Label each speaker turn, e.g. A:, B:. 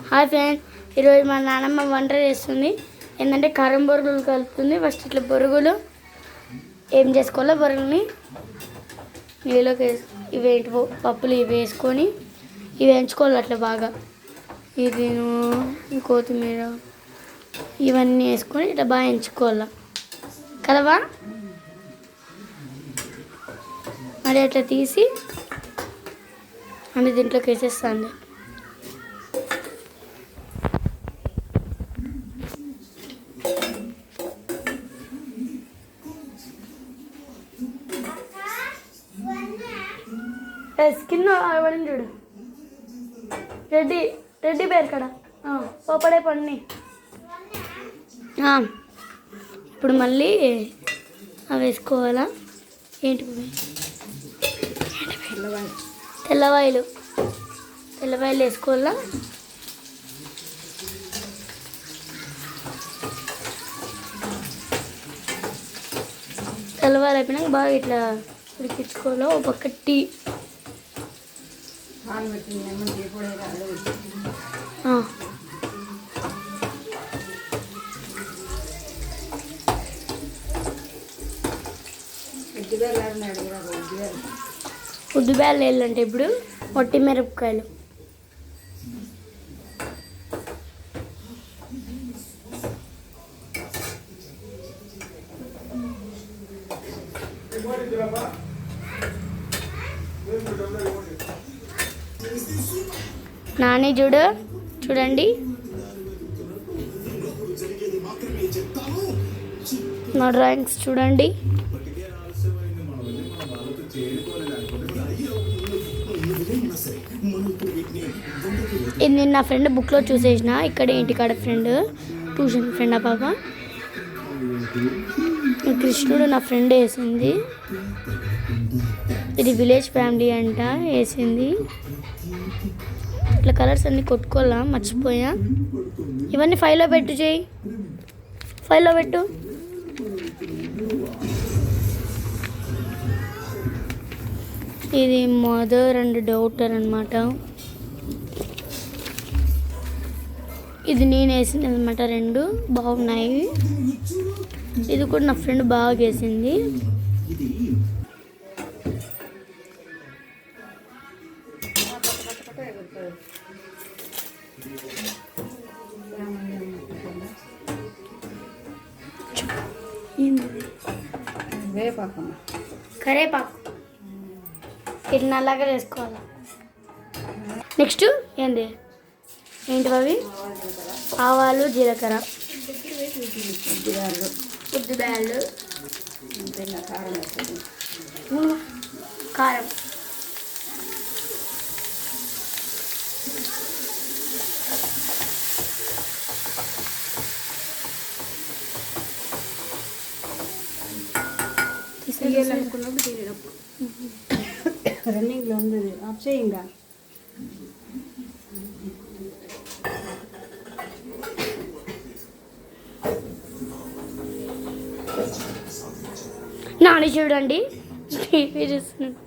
A: Hi friend ఈరోజు మా నాన్నమ్మ వంట చేస్తుంది. ఏంటంటే కారం బొరుగులు కలుపుతుంది. ఫస్ట్ ఇట్లా బొరుగులు. ఏం చేసుకోవాలో బొరుగుని నీళ్ళకి వేసు ఇవి పో- పప్పులు ఇవి వేసుకొని ఇవి వేయించుకోవాలి అట్లా బాగా. ఇది కొత్తిమీర ఇవన్నీ వేసుకొని ఇట్లా బాగా ఎంచుకోవాలి. కలవా? మరి అట్లా తీసి అన్ని దీంట్లోకి వేసేస్తాను స్కిన్ పడింది చూడు. రెడ్డి రెడ్డి పేరు కడ పోపడే ఆ, ఇప్పుడు మళ్ళీ అవి వేసుకోవాలా? ఏంటి? తెల్లవాయిలు. తెల్లవాయిలు వేసుకోవాలా? తెల్లవారు అయిపోయినాక బాగా ఇట్లా ఉడికించుకోవాలా? ఒక పక్క టీ. ఆ. ఉద్దిబ్యాలు వేయాలంటే ఇప్పుడు పొట్టి మిరపకాయలు. నాని చూడు చూడండి. నా డ్రాయింగ్స్ చూడండి. ఇది నేను నా ఫ్రెండ్ బుక్లో చూసేసిన ఇక్కడ ఇంటికాడ ఫ్రెండ్ ట్యూషన్ ఫ్రెండ్ ఆ పాప. కృష్ణుడు నా ఫ్రెండ్ వేసింది. ఇది విలేజ్ ఫ్యామిలీ అంట వేసింది. ఇట్లా కలర్స్ అన్ని కొట్టుకోవాలా? మర్చిపోయా. ఇవన్నీ ఫైల్లో పెట్టు చేయి ఫైల్లో పెట్టు. ఇది మదర్ అండ్ డౌటర్ అనమాట ఇది నేను వేసింది అనమాట రెండు. బాగున్నాయి. ఇది కూడా నా ఫ్రెండ్ బాగా వేసింది కరేపాకు. ఇది నల్లగా వేసుకోవాలి? నెక్స్ట్ ఏంది? ఏంటి అవి ఆవాలు జీలకర్ర.
B: ఉద్దిగారు
A: ఉద్దిబ్యాళ్ళు
B: ఇంకా కారం వేస్తుంది
A: కారం
B: తీయాలనుకున్నప్పుడు తీయడప్పుడు రన్నింగ్లో ఉంది ఆఫ్ చేయి
A: నాని చూడండి. టీవీ చూస్తున్నాను